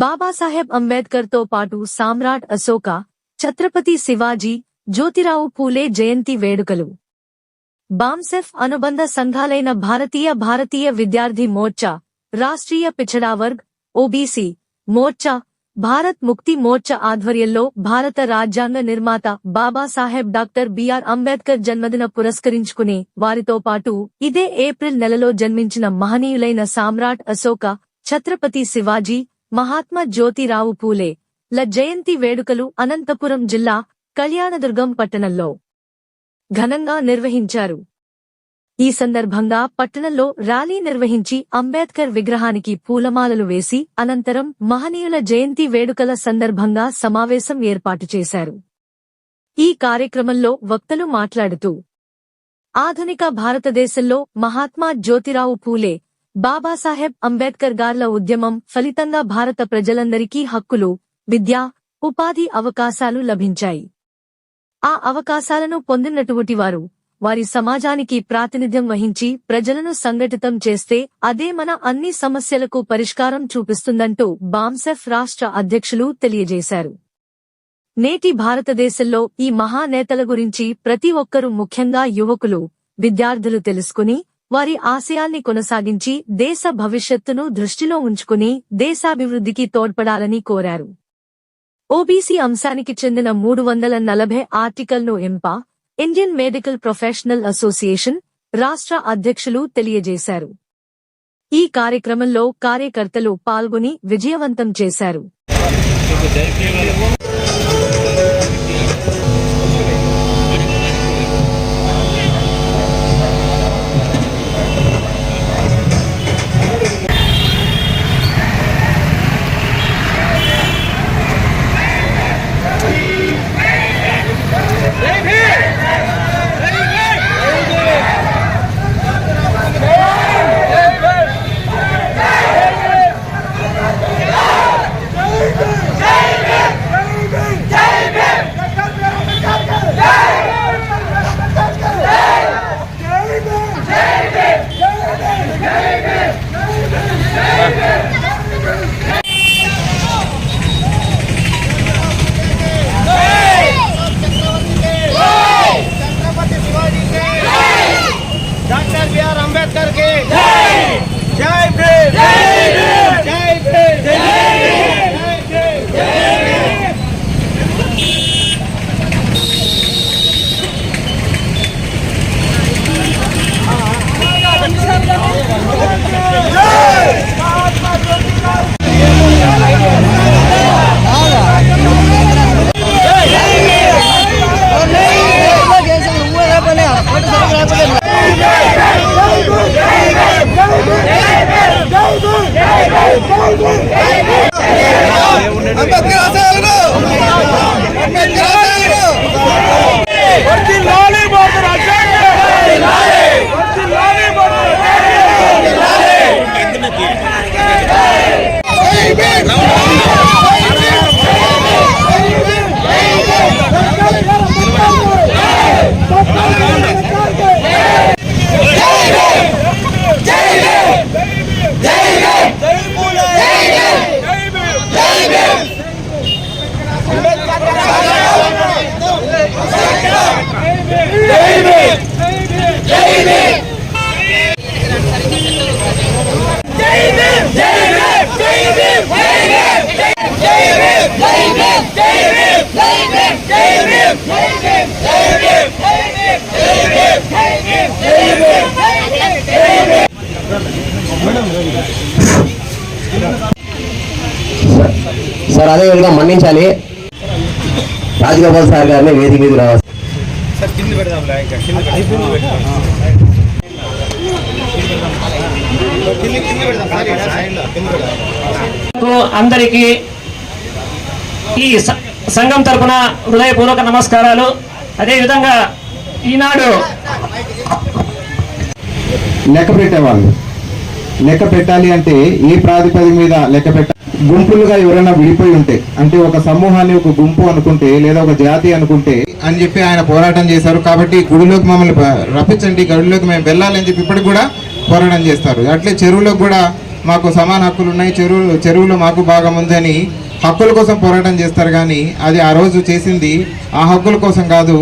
బాబాసాహెబ్ అంబేద్కర్తో పాటు సామ్రాట్ అశోక ఛత్రపతి శివాజీ జ్యోతిరావు పూలే జయంతి వేడుకలు బామ్సెఫ్ అనుబంధ సంఘాలైన భారతీయ భారతీయ విద్యార్థి మోర్చా రాష్ట్రీయ పిछड़ा వర్గ్ ఓబీసీ మోర్చా భారత్ ముక్తి మోర్చా ఆధ్వర్యంలో భారత రాజ్యాంగ నిర్మాత బాబాసాహెబ్ డాక్టర్ బిఆర్ అంబేద్కర్ జన్మదిన పురస్కరించుకుని వారితో పాటు ఇదే ఏప్రిల్ నెలలో జన్మించిన మహనీయులైన సామ్రాట్ అశోక ఛత్రపతి శివాజీ మహాత్మా జ్యోతిరావు పూలే. ల జయంతి వేడుకలు అనంతపురం జిల్లా కళ్యాణదుర్గం పట్టణంలో ఘనంగా నిర్వహించారు. ఈ సందర్భంగా పట్టణంలో ర్యాలీ నిర్వహించి అంబేద్కర్ విగ్రహానికి పూలమాలలు వేసి అనంతరం మహనీయుల జయంతి వేడుకల సందర్భంగా సమావేశం ఏర్పాటు చేశారు. ఈ కార్యక్రమంలో వక్తలు మాట్లాడుతూ ఆధునిక భారతదేశంలో మహాత్మా జ్యోతిరావు పూలే బాబాసాహెబ్ అంబేద్కర్ గార్ల ఉద్యమం ఫలితంగా భారత ప్రజలందరికీ హక్కులు విద్య ఉపాధి అవకాశాలు లభించాయి. ఆ అవకాశాలను పొందినటువంటి వారు వారి సమాజానికి ప్రాతినిధ్యం వహించి ప్రజలను సంఘటితం చేస్తే అదే మన అన్ని సమస్యలకు పరిష్కారం చూపిస్తుందంటూ బామ్సెఫ్ రాష్ట్ర అధ్యక్షులు తెలియజేశారు. నేటి భారతదేశంలో ఈ మహానేతల గురించి ప్రతి ఒక్కరూ ముఖ్యంగా యువకులు విద్యార్థులు తెలుసుకుని వారి ఆశయాల్ని కొనసాగించి దేశ భవిష్యత్తును దృష్టిలో ఉంచుకుని దేశాభివృద్ధికి తోడ్పడాలని కోరారు. ఓబీసీ అంశానికి చెందిన మూడు వందల నలభై ఆర్టికల్ను ఎంపా ఇండియన్ మెడికల్ ప్రొఫెషనల్ అసోసియేషన్ రాష్ట్ర అధ్యక్షులు తెలియజేశారు. ఈ కార్యక్రమంలో కార్యకర్తలు పాల్గొని విజయవంతం చేశారు. సార్ అదేవిధంగా మన్నించాలి రాజగోపాల్ సార్ గారిని వేదిక మీద రావాలి. అందరికీ ఈ స- సంఘం తరపున హృదయపూర్వక నమస్కారాలు. అదేవిధంగా ఈనాడు లెక్క పెట్టేవాళ్ళు. లెక్క పెట్టాలి అంటే ఏ ప్రాతిపదిక మీద లెక్క పెట్ట గుంపులుగా ఎవరైనా విడిపోయి ఉంటే అంటే ఒక సమూహాన్ని ఒక గుంపు అనుకుంటే లేదా ఒక జాతి అనుకుంటే అని చెప్పి ఆయన పోరాటం చేశారు. కాబట్టి గుడిలోకి మమ్మల్ని రప్పించండి గుడిలోకి మేము వెళ్ళాలని చెప్పి ఇప్పటికి కూడా పోరాటం చేస్తారు. అట్లే చెరువులోకి కూడా మాకు సమాన హక్కులు ఉన్నాయి. చెరువులు చెరువులో మాకు భాగం ఉందని హక్కుల కోసం పోరాటం చేస్తారు. కానీ అది ఆ రోజు చేసింది ఆ హక్కుల కోసం కాదు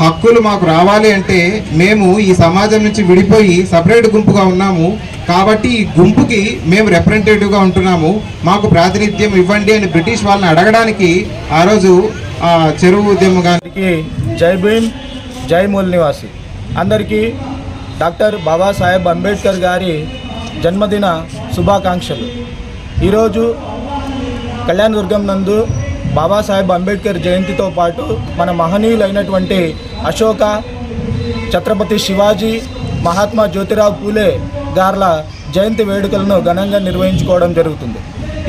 హక్కులు మాకు రావాలి అంటే మేము ఈ సమాజం నుంచి విడిపోయి సపరేట్ గుంపుగా ఉన్నాము. కాబట్టి ఈ గుంపుకి మేము రిప్రజెంటేటివ్గా ఉంటున్నాము. మాకు ప్రాతినిధ్యం ఇవ్వండి అని బ్రిటిష్ వాళ్ళని అడగడానికి ఆ రోజు ఆ చెరువు ఉద్యమం గారికి జై భీమ్ జై మూల్ నివాసి. అందరికీ డాక్టర్ బాబాసాహెబ్ అంబేద్కర్ గారి జన్మదిన శుభాకాంక్షలు. ఈరోజు కళ్యాణదుర్గం నందు బాబాసాహెబ్ అంబేద్కర్ జయంతితో పాటు మన మహనీయులైనటువంటి అశోక ఛత్రపతి శివాజీ మహాత్మా జ్యోతిరావు పూలే గార్ల జయంతి వేడుకలను ఘనంగా నిర్వహించుకోవడం జరుగుతుంది.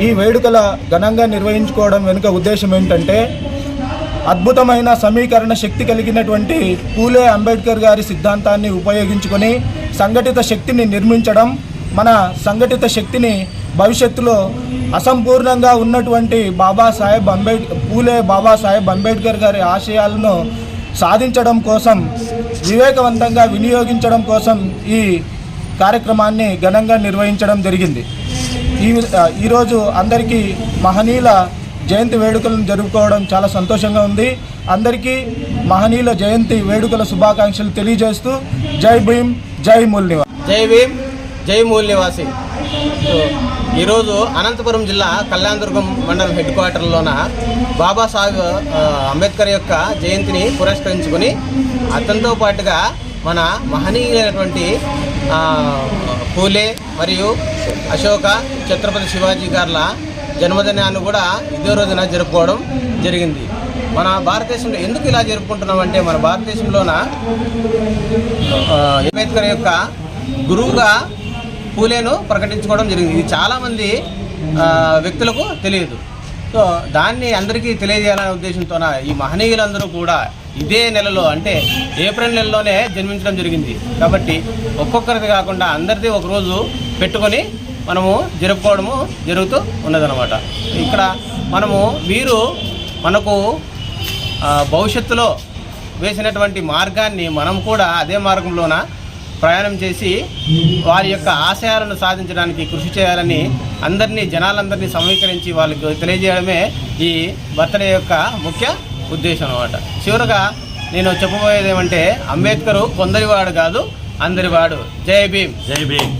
ఈ వేడుకల ఘనంగా నిర్వహించుకోవడం వెనుక ఉద్దేశం ఏంటంటే అద్భుతమైన సమీకరణ శక్తి కలిగినటువంటి పూలే అంబేద్కర్ గారి సిద్ధాంతాన్ని ఉపయోగించుకొని సంఘటిత శక్తిని నిర్మించడం మన సంఘటిత శక్తిని భవిష్యత్తులో అసంపూర్ణంగా ఉన్నటువంటి బాబాసాహెబ్ అంబేడ్ పూలే బాబాసాహెబ్ అంబేద్కర్ గారి ఆశయాలను సాధించడం కోసం వివేకవంతంగా వినియోగించడం కోసం ఈ కార్యక్రమాన్ని ఘనంగా నిర్వహించడం జరిగింది. ఈ ఈరోజు అందరికీ మహనీయుల జయంతి వేడుకలను జరుపుకోవడం చాలా సంతోషంగా ఉంది. అందరికీ మహనీయుల జయంతి వేడుకల శుభాకాంక్షలు తెలియజేస్తూ జై భీమ్ జై మూల్నివా జై భీమ్ జై మూల్ నివాసి. ఈరోజు అనంతపురం జిల్లా కళ్యాణదుర్గం మండలం హెడ్ క్వార్టర్లోన బాబాసాహెబ్ అంబేద్కర్ యొక్క జయంతిని పురస్కరించుకొని అతనితో పాటుగా మన మహనీయులైనటువంటి పూలే మరియు అశోక ఛత్రపతి శివాజీ గారుల జన్మదినాన్ని కూడా ఇదే రోజున జరుపుకోవడం జరిగింది. మన భారతదేశంలో ఎందుకు ఇలా జరుపుకుంటున్నామంటే మన భారతదేశంలోన అంబేద్కర్ యొక్క గురువుగా పూలేను ప్రకటించుకోవడం జరిగింది. ఇది చాలామంది వ్యక్తులకు తెలియదు. సో దాన్ని అందరికీ తెలియజేయాలనే ఉద్దేశంతోన ఈ మహనీయులందరూ కూడా ఇదే నెలలో అంటే ఏప్రిల్ నెలలోనే జన్మించడం జరిగింది. కాబట్టి ఒక్కొక్కరిది కాకుండా అందరిది ఒక రోజు పెట్టుకొని మనము జరుపుకోవడము జరుగుతూ ఉన్నదనమాట ఇక్కడ మనము వీరు మనకు భవిష్యత్తులో వేసినటువంటి మార్గాన్ని మనం కూడా అదే మార్గంలోన ప్రయాణం చేసి వారి యొక్క ఆశయాలను సాధించడానికి కృషి చేయాలని అందరినీ జనాలందరినీ సమీకరించి వాళ్ళకి తెలియజేయడమే ఈ బర్త్డే యొక్క ముఖ్య ఉద్దేశం అనమాట చివరగా నేను చెప్పబోయేది ఏమంటే అంబేద్కరు కొందరివాడు కాదు అందరివాడు. జై భీమ్. జై భీమ్.